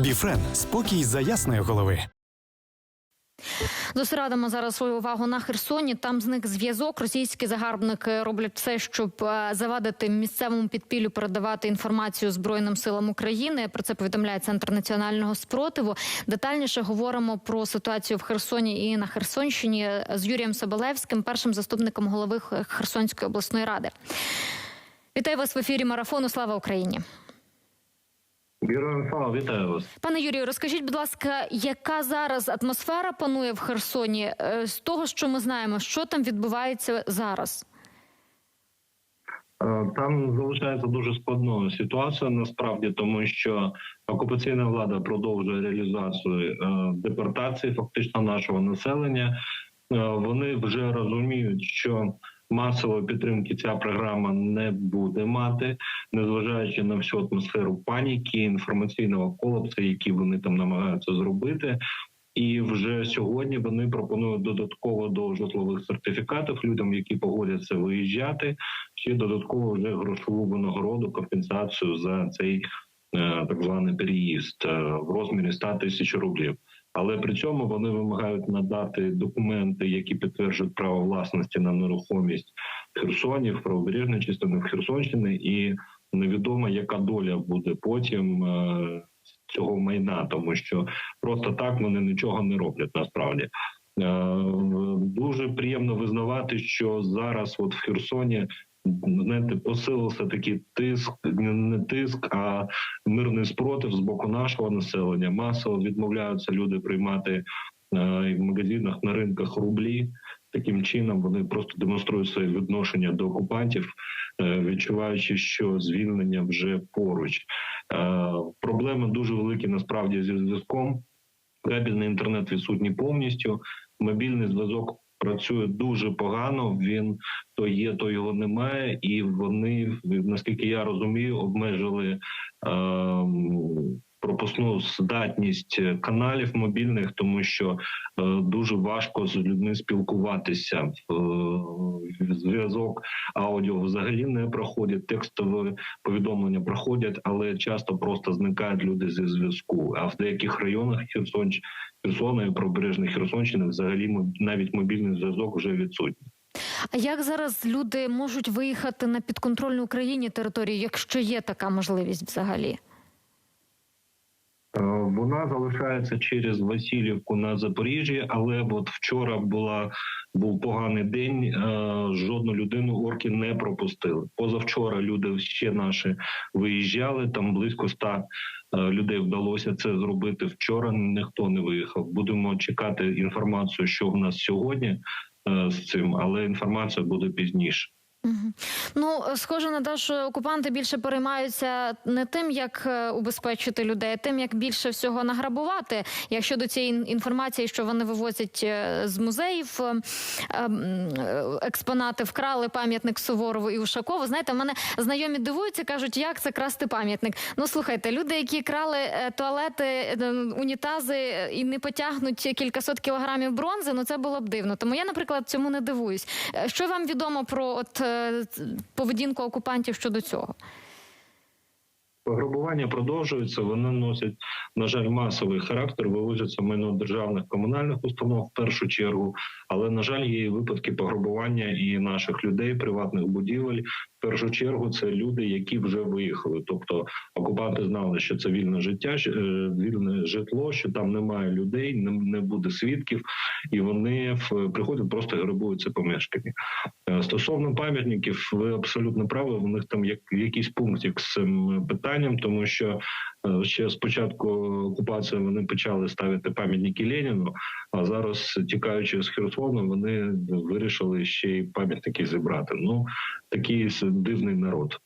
Біфрен спокій за ясної голови. Зосередимо зараз свою увагу на Херсоні. Там зник зв'язок. Російські загарбники роблять все, щоб е, завадити місцевому підпіллю передавати інформацію Збройним силам України. Про це повідомляє Центр національного спротиву. Детальніше говоримо про ситуацію в Херсоні і на Херсонщині з Юрієм Соболевським, першим заступником голови Херсонської обласної ради. Вітаю вас в ефірі марафону. Слава Україні. Героям слава, вітаю вас. Пане Юрію, розкажіть, будь ласка, яка зараз атмосфера панує в Херсоні? Е, З того, що ми знаємо, що там відбувається зараз? Е, Там залишається дуже складною ситуація насправді, тому що окупаційна влада продовжує реалізацію е, депортації фактично нашого населення. Вони вже розуміють, що масової підтримки ця програма не буде мати, незважаючи на всю атмосферу паніки, інформаційного колапсу, який вони там намагаються зробити. І вже сьогодні вони пропонують додатково до житлових сертифікатів людям, які погодяться виїжджати, ще додатково вже грошову винагороду, компенсацію за цей е, так званий переїзд е, в розмірі 100 тисяч рублів. Але при цьому вони вимагають надати документи, які підтверджують право власності на нерухомість в Херсоні, в правобережній частині Херсонщини, і невідомо, яка доля буде потім е, цього майна, тому що просто так вони нічого не роблять насправді. Е, Дуже приємно визнавати, що зараз, от в Херсоні, знаєте, посилився такий тиск, не- тиск, а мирний спротив з боку нашого населення. Масово відмовляються люди приймати е, в магазинах на ринках рублі. Таким чином вони просто демонструють своє відношення до окупантів, е, відчуваючи, що звільнення вже поруч. Е, Проблеми дуже великі насправді зі зв'язком. Кабельний інтернет відсутній повністю. Мобільний зв'язок працює дуже погано. Він то є, то його немає, і вони, наскільки я розумію, обмежили ем, пропускну здатність каналів мобільних, тому що е, дуже важко з людьми спілкуватися. Е, зв'язок аудіо взагалі не проходить. Текстові повідомлення проходять, але часто просто зникають люди зі зв'язку. А в деяких районах Херсонщ... Херсона і пробережних Херсонщини взагалі навіть мобільний зв'язок вже відсутній. А як зараз люди можуть виїхати на підконтрольну Україні територію, якщо є така можливість взагалі? Е, Вона залишається через Васильівку на Запоріжжі, але от вчора була був поганий день. е, Жодну людину орки не пропустили. Позавчора люди ще наші виїжджали. Там близько ста е, людей вдалося це зробити. Вчора ніхто не виїхав. Будемо чекати інформацію, що в нас сьогодні з цим, але інформація буде пізніше. Ну, е, схоже на те, що окупанти більше переймаються не тим, як е, убезпечити людей, а тим, як більше всього награбувати. Якщо до цієї інформації, що вони вивозять е, з музеїв ем, е, експонати, вкрали пам'ятник Суворову і Ушакову. Знаєте, в мене знайомі дивуються, кажуть, як це красти пам'ятник. Ну слухайте, люди, які крали туалети, унітази і не потягнуть кількасот кілограмів бронзи, ну це було б дивно. Тому я, наприклад, цьому не дивуюсь. Що вам відомо про от поведінку окупантів щодо цього? Пограбування продовжуються. Вони носять, на жаль, масовий характер, вивозяться майно державних комунальних установ в першу чергу. Але на жаль, є випадки пограбування і наших людей, приватних будівель. В першу чергу це люди, які вже виїхали. Тобто окупанти знали, що це вільне життя, е, вільне житло, що там немає людей, не, буде свідків, і вони в приходять, просто грабують це помешкання. Е, Стосовно пам'ятників, ви абсолютно праві. У них там як якийсь пункти з цим питанням, тому що ще спочатку окупації вони почали ставити пам'ятники Леніну, а зараз, тікаючи з Херсону, вони вирішили ще й пам'ятники зібрати. Ну такий дивний народ.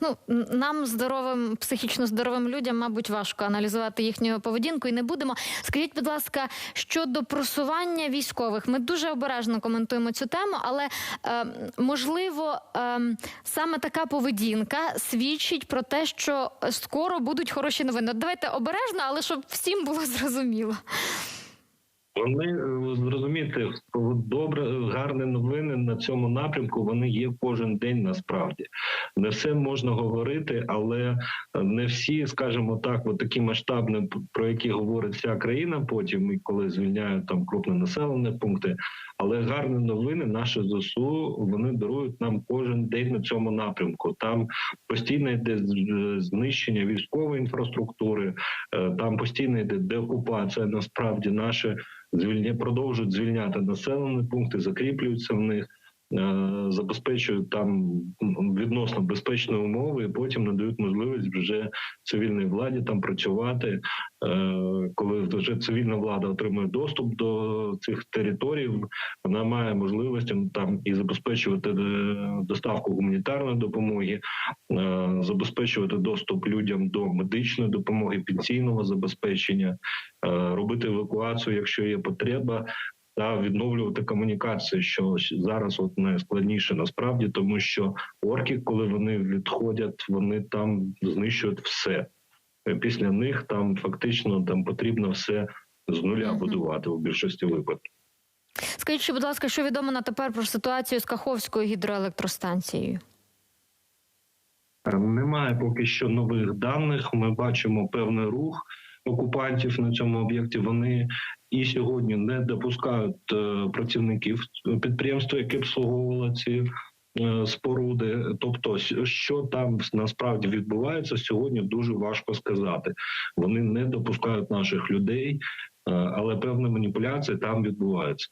Ну нам здоровим, психічно здоровим людям, мабуть, важко аналізувати їхню поведінку, і не будемо. Скажіть, будь ласка, щодо просування військових, ми дуже обережно коментуємо цю тему, але е, можливо е, саме така поведінка свідчить про те, що скоро будуть хороші новини. Давайте обережно, але щоб всім було зрозуміло. Вони е, зрозумієте, добре, гарні новини на цьому напрямку. Вони є кожен день. Насправді не все можна говорити, але не всі, скажімо так, от такі масштабні, про які говорить вся країна. Потім і коли звільняють там крупні населені пункти. Але гарні новини наші ЗСУ вони дарують нам кожен день на цьому напрямку. Там постійно йде знищення військової інфраструктури, е, там постійно йде деокупація. Насправді наші звільня продовжують звільняти населені пункти, закріплюються в них. Е, Забезпечують там відносно безпечні умови, і потім надають можливість вже цивільній владі там працювати. Е, Коли вже цивільна влада отримує доступ до цих територій, вона має можливість там і забезпечувати е, доставку гуманітарної допомоги, забезпечувати доступ людям до медичної допомоги, пенсійного забезпечення, робити евакуацію, якщо є потреба. Та відновлювати комунікації, що зараз от найскладніше насправді, тому що орки, коли вони відходять, вони там знищують все. Е, Після них там фактично там потрібно все з нуля будувати у більшості випадків. Скажіть, будь ласка, що відомо на тепер про ситуацію з Каховською гідроелектростанцією? Е, Немає поки що нових даних. Ми бачимо певний рух окупантів на цьому об'єкті. Вони і сьогодні не допускають е, працівників підприємства, яке обслуговувало ці е, споруди. Тобто, що там насправді відбувається сьогодні, дуже важко сказати. Вони не допускають наших людей, е, але певні маніпуляції там відбуваються.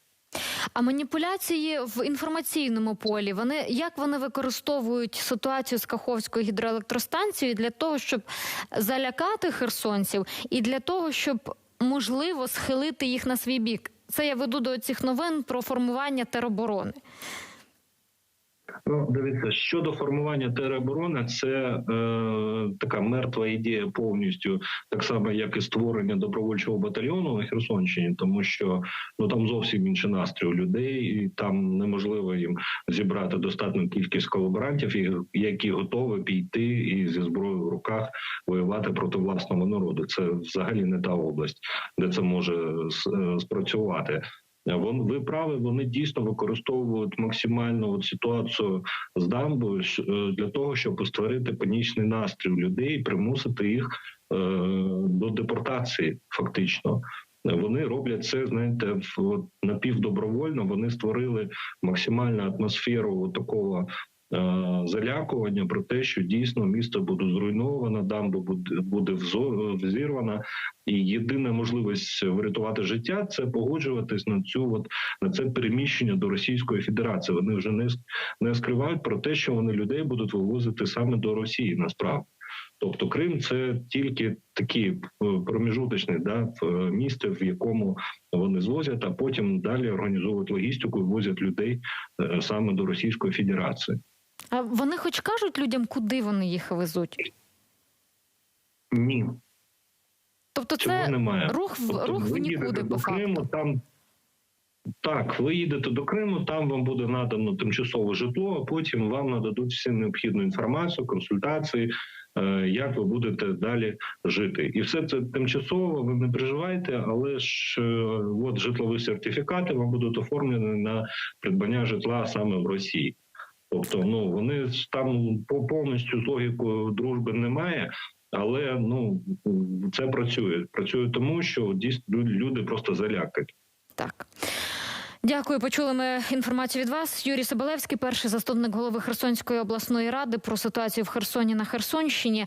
А маніпуляції в інформаційному полі вони як вони використовують ситуацію з Каховською гідроелектростанцією для того, щоб залякати херсонців, і для того, щоб можливо схилити їх на свій бік? Це я веду до цих новин про формування тероборони. Ну, дивіться, щодо формування тероборони, це е, така мертва ідея повністю, так само як і створення добровольчого батальйону на Херсонщині, тому що ну там зовсім інший настрій у людей, і там неможливо їм зібрати достатню кількість колаборантів, які готові піти і зі зброєю в руках воювати проти власного народу. Це взагалі не та область, де це може е, спрацювати. Вон ви праві, вони дійсно використовують максимальну от ситуацію з дамбою е, для того, щоб створити панічний настрій у людей, примусити їх е, до депортації. Фактично, вони роблять це, знаєте, напівдобровольно. Вони створили максимальну атмосферу такого. Е, Залякування про те, що дійсно місто буде зруйновано, дамба буде взірвана, і єдина можливість врятувати життя це погоджуватись на цю от на це переміщення до Російської Федерації. Вони вже не не скривають про те, що вони людей будуть вивозити саме до Росії. Насправді, тобто Крим це тільки такі е, проміжуточні да е, місце, в якому вони звозять, а потім далі організовують логістику і возять людей саме до Російської Федерації. А вони хоч кажуть людям, куди вони їх везуть? Ні, Тобто, цього це немає. рух в Тобто рух в нікуди по факту. Криму, там так, ви їдете до Криму, там вам буде надано тимчасове житло, а потім вам нададуть всю необхідну інформацію, консультації, е, як ви будете далі жити. І все це тимчасово, ви не переживайте, але ж е, от житлові сертифікати вам будуть оформлені на придбання житла саме в Росії. Тобто, ну вони там по повністю з логікою дружби немає. Але ну це працює. Працює тому, що дійсно люди просто залякають. Так. Дякую. Почули ми інформацію від вас. Юрій Соболевський, перший заступник голови Херсонської обласної ради про ситуацію в Херсоні на Херсонщині.